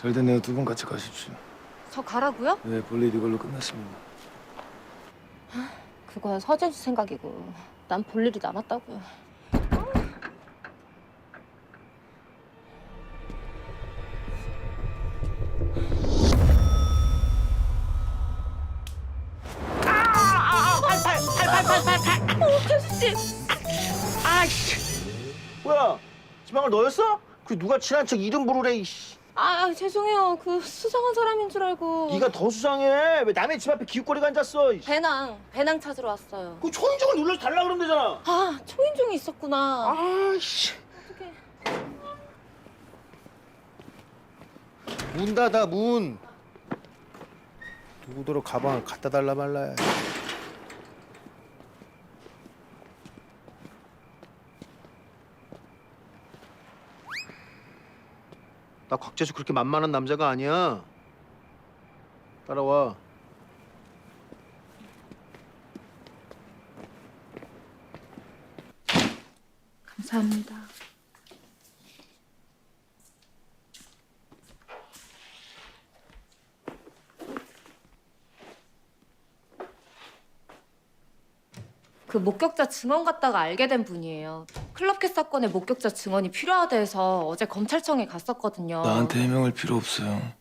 잘 됐네요. 두 분 같이 가십시오. 저 가라고요? 네, 볼일 이걸로 끝났습니다. 그건 서재수 생각이고 난 볼 일이 남았다고요. 뭐야? 지방을 너였어? 그 누가 친한 척 이름 부르래 이씨. 아 죄송해요. 그 수상한 사람인 줄 알고. 네가 더 수상해. 왜 남의 집 앞에 기웃거리가 앉았어? 이씨. 배낭 배낭 찾으러 왔어요. 그 초인종을 눌러서 달라 그러면 되잖아. 아 초인종이 있었구나. 아씨. 어떡해. 문 닫아 문. 누구더러 가방을 갖다 달라 말라. 나 곽재수 그렇게 만만한 남자가 아니야. 따라와. 감사합니다. 그 목격자 증언 갖다가 알게 된 분이에요. 클럽 캣 사건의 목격자 증언이 필요하다 해서 어제 검찰청에 갔었거든요. 나한테 해명할 필요 없어요.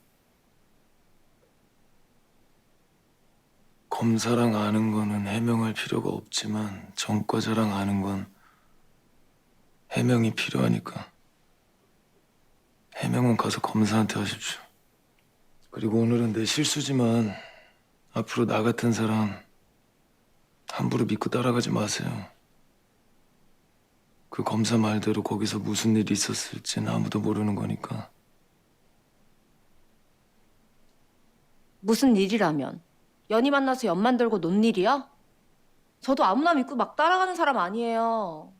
검사랑 아는 거는 해명할 필요가 없지만 전과자랑 아는 건 해명이 필요하니까 해명은 가서 검사한테 하십시오. 그리고 오늘은 내 실수지만 앞으로 나 같은 사람 함부로 믿고 따라가지 마세요. 그 검사 말대로 거기서 무슨 일이 있었을지는 아무도 모르는 거니까. 무슨 일이라면? 연이 만나서 연 만들고 논 일이야? 저도 아무나 믿고 막 따라가는 사람 아니에요.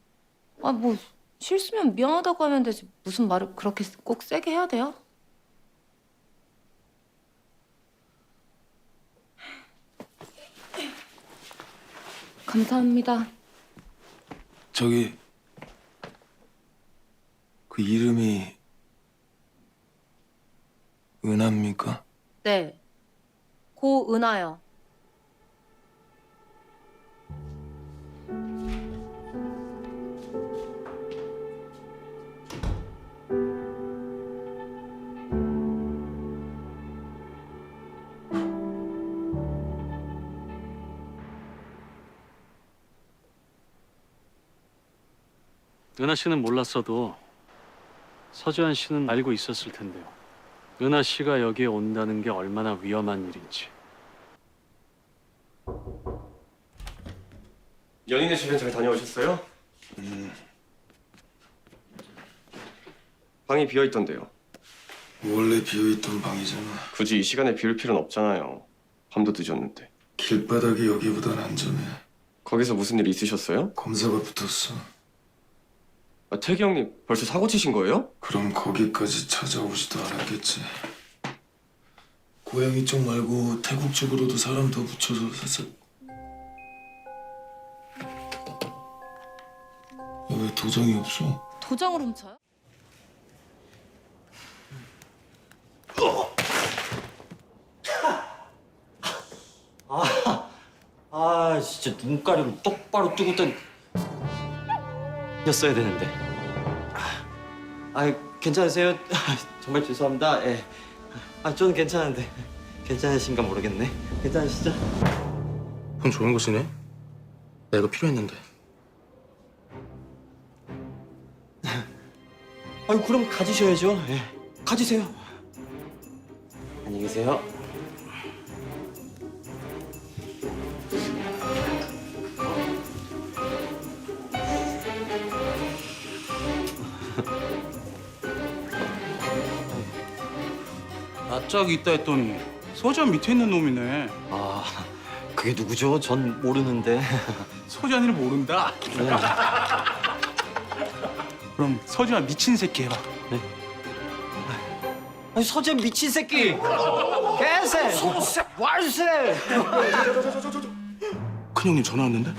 아, 뭐, 실수면 미안하다고 하면 되지. 무슨 말을 그렇게 꼭 세게 해야 돼요? 감사합니다. 저기 그 이름이 은하입니까? 네. 고은하요. 은하 씨는 몰랐어도 서주환 씨는 알고 있었을 텐데요. 은하 씨가 여기에 온다는 게 얼마나 위험한 일인지. 연인의 집엔 잘 다녀오셨어요? 방이 비어 있던데요. 원래 비어있던 방이잖아. 굳이 이 시간에 비울 필요는 없잖아요. 밤도 늦었는데. 길바닥이 여기보단 안전해. 거기서 무슨 일 있으셨어요? 검사가 붙었어. 아, 태기 형님 벌써 사고 치신 거예요? 그럼 거기까지 찾아오지도 않았겠지. 고양이 쪽 말고 태국 쪽으로도 사람 더 붙여서 살짝. 왜 도장이 없어? 도장을 훔쳐요? 아 진짜 눈가리를 똑바로 뜨고 땐 였어야 되는데 아, 아 괜찮으세요? 아, 정말 죄송합니다 예. 아 저는 괜찮은데 괜찮으신가 모르겠네 괜찮으시죠? 형 좋은 거 쓰네? 나 이거 필요했는데 아유 그럼 가지셔야죠 예. 가지세요 안녕히 계세요 낯짝이 있다 했더니 서재한 밑에 있는 놈이네 아 그게 누구죠? 전 모르는데 서재한이를 모른다 네. 그럼 서재한 미친 새끼 해봐 아니 서재 미친 새끼 개새 왈새 큰형님 전화 왔는데?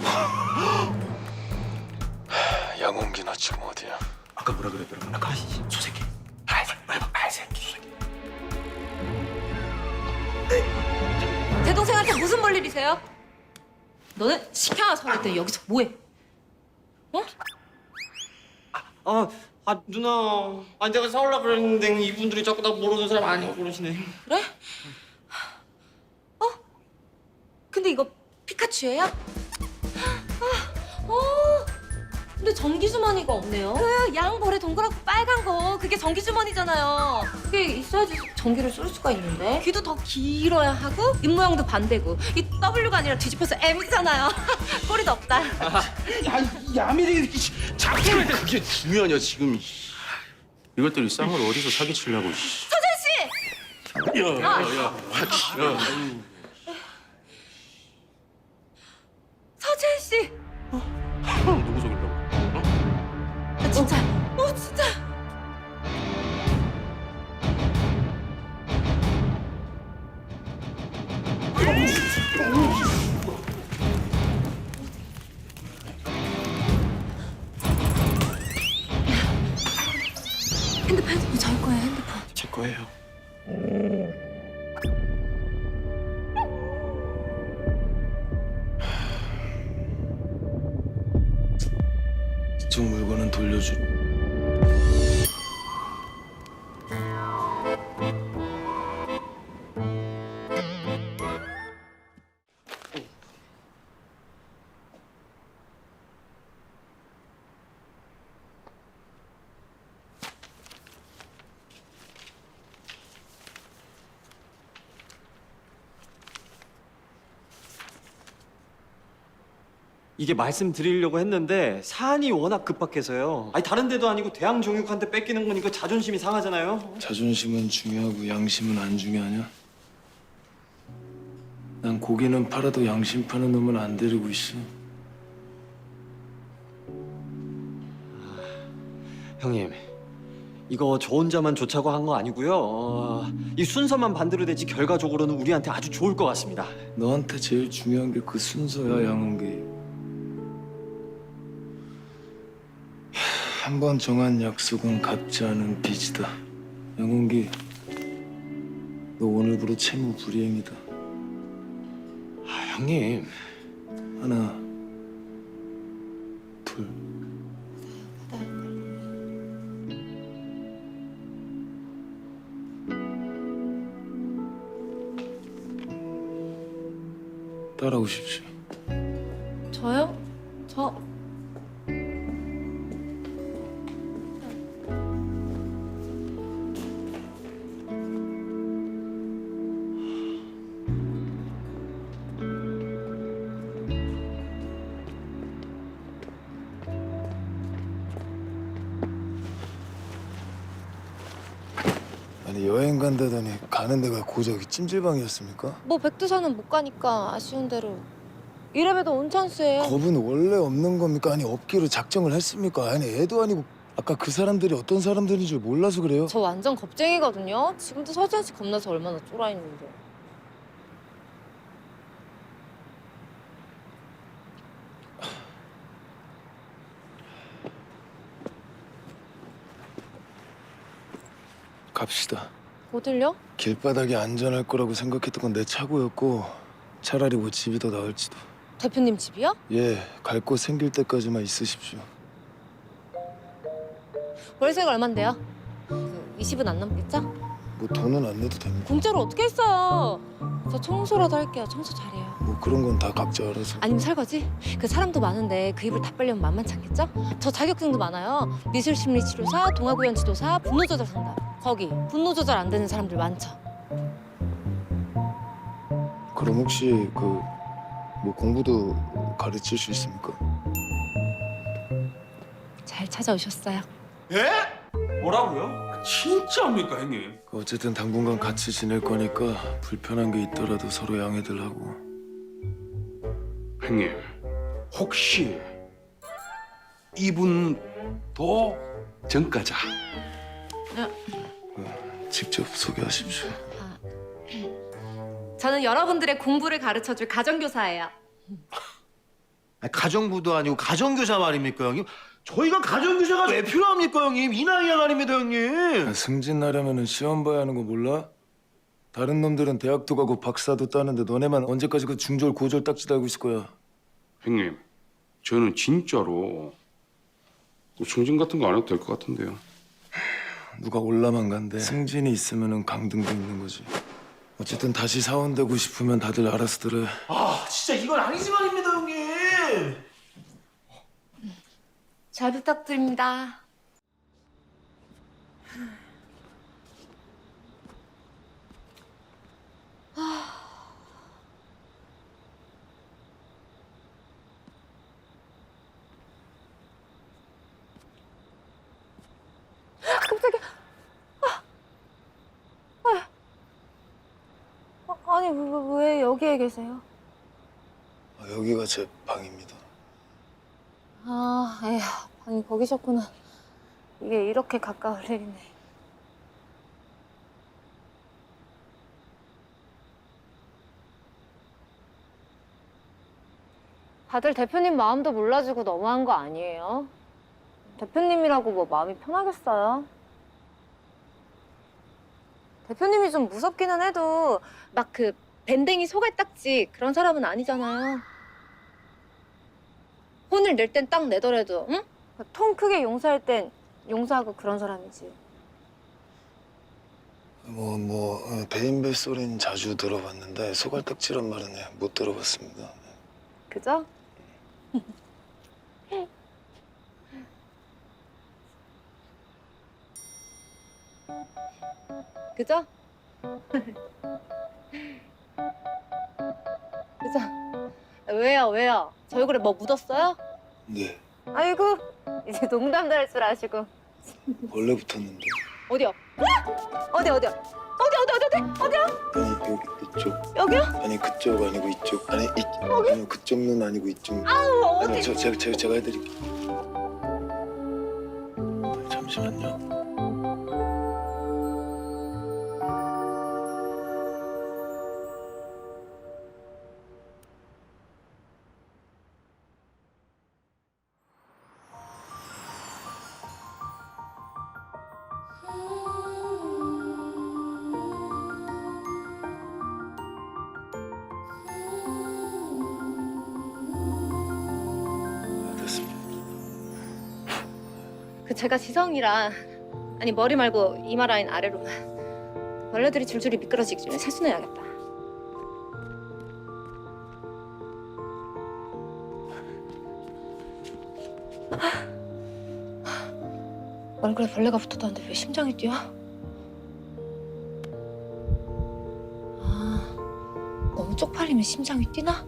양홍기 너 지금 어디야? 아까 뭐라 그랬더라? 아까 알새끼 알새끼 무슨 볼일이세요? 너는 시켜야 서랬더니 여기서 뭐해? 어? 아, 아 누나. 아 내가 사올라 그랬는데 이분들이 자꾸 나 모르는 사람 아니고 그러시네. 그래? 어? 근데 이거 피카츄예요? 근데 전기 주머니가 없네요. 그 양볼에 동그랗고 빨간 거 그게 전기 주머니잖아요. 그게 있어야지 전기를 쏠 수가 있는데. 귀도 더 길어야 하고 입 모양도 반대고 이 W가 아니라 뒤집혀서 M이잖아요. 꼬리도 없다. 야, 야미리 작품을 그게 중요하냐 지금. 이것들이 쌍을 어디서 사기치려고. 씨. 서준 씨! 서준 핸드폰, 핸드폰 저희 거예요, 핸드폰. 제 거예요. 이쪽 물건은 돌려줄. 이게 말씀드리려고 했는데 사안이 워낙 급박해서요. 아니 다른 데도 아니고 대항 종육한테 뺏기는 거니까 자존심이 상하잖아요. 자존심은 중요하고 양심은 안 중요하냐? 난 고기는 팔아도 양심 파는 놈은 안 데리고 있어. 형님, 이거 저 혼자만 좋자고 한 거 아니고요. 어, 이 순서만 반대로 되지 결과적으로는 우리한테 아주 좋을 것 같습니다. 너한테 제일 중요한 게 그 순서야, 양은기. 한 번 정한 약속은 갚지 않은 빚이다. 양은기, 너 오늘부로 채무 불이행이다. 아, 형님. 하나, 둘. 따라오십시오. 저요? 저 간다더니 가는 데가 고작이 찜질방이었습니까? 뭐 백두산은 못 가니까 아쉬운 대로 이래봬도 온천수예요. 겁은 원래 없는 겁니까? 아니 없기로 작정을 했습니까? 아니 애도 아니고 아까 그 사람들이 어떤 사람들인 줄 몰라서 그래요? 저 완전 겁쟁이거든요. 지금도 서지현 씨 겁나서 얼마나 쫄아 있는데. 갑시다. 어딜요? 길바닥이 안전할 거라고 생각했던 건 내 차고였고 차라리 뭐 집이 더 나을지도. 대표님 집이요? 예, 갈 곳 생길 때까지만 있으십시오. 월세가 얼만데요? 그 20은 안 넘겠죠? 뭐 돈은 안 내도 됩니다. 공짜로 어떻게 했어요? 저 청소라도 할게요. 청소 잘해요. 뭐 그런 건 다 각자 알아서. 아니면 설거지? 그 사람도 많은데 그 입을 다 빨려면 만만치 않겠죠? 저 자격증도 많아요. 미술심리치료사, 동아구연 지도사, 분노조절 상담. 거기 분노조절 안 되는 사람들 많죠. 그럼 혹시 그 뭐 공부도 가르칠 수 있습니까? 잘 찾아오셨어요. 뭐라고요? 진짜입니까, 형님? 어쨌든 당분간 같이 지낼 거니까 불편한 게 있더라도 서로 양해들 하고. 형님, 혹시 이분도 전과자? 직접 소개하십시오. 저는 여러분들의 공부를 가르쳐줄 가정교사예요. 아니, 가정부도 아니고 가정교사 말입니까 형님? 저희가 가정교사가 왜 필요합니까 형님? 이 나이야 말입니다 형님. 아, 승진 나려면은 시험 봐야 하는 거 몰라? 다른 놈들은 대학도 가고 박사도 따는데 너네만 언제까지 그 중졸 고졸 딱지 달고 있을 거야? 형님, 저는 진짜로 뭐 승진 같은 거 안 해도 될 것 같은데요. 누가 올라만 간대. 승진이 있으면은 강등도 있는 거지. 어쨌든 다시 사원 되고 싶으면 다들 알아서 들어. 아 진짜 이건 아니지만입니다 형님. 잘 부탁드립니다. 깜짝이야. 아. 아. 아니 왜, 왜 여기에 계세요? 아, 여기가 제 방입니다. 아, 에휴, 방이 거기셨구나. 이게 이렇게 가까울 일이네. 다들 대표님 마음도 몰라주고 너무한 거 아니에요? 대표님이라고 뭐 마음이 편하겠어요? 대표님이 좀 무섭기는 해도 막 그 밴댕이 소갈 딱지 그런 사람은 아니잖아요. 혼을 낼 땐 딱 내더라도, 응? 통 크게 용서할 땐 용서하고 그런 사람이지. 뭐, 뭐, 어, 배인배 소리는 자주 들어봤는데 소갈딱지란 말은 예, 못 들어봤습니다. 그죠? 그죠? 그죠? 왜요, 왜요? 저 얼굴에 뭐 묻었어요? 네, 아이고, 이제 농담도 할 줄 아시고. 원래 붙었는데. 어디요? 어디, 어디요? 어디, 어디, 어디, 어디? 어디요? 아니, 여기, 이쪽. 여기요? 아니, 그쪽 아니고 이쪽. 아니, 이, 아니, 그쪽 눈 아니고 이쪽. 아우, 어디? 아니, 저, 제가, 제가, 제가 해드릴게요. 잠시만요. 그 제가 지성이라 아니 머리 말고 이마 라인 아래로 벌레들이 줄줄이 미끄러지기 전에 세수해야겠다. 얼굴에 벌레가 붙었다는데 왜 심장이 뛰어? 아, 너무 쪽팔리면 심장이 뛰나?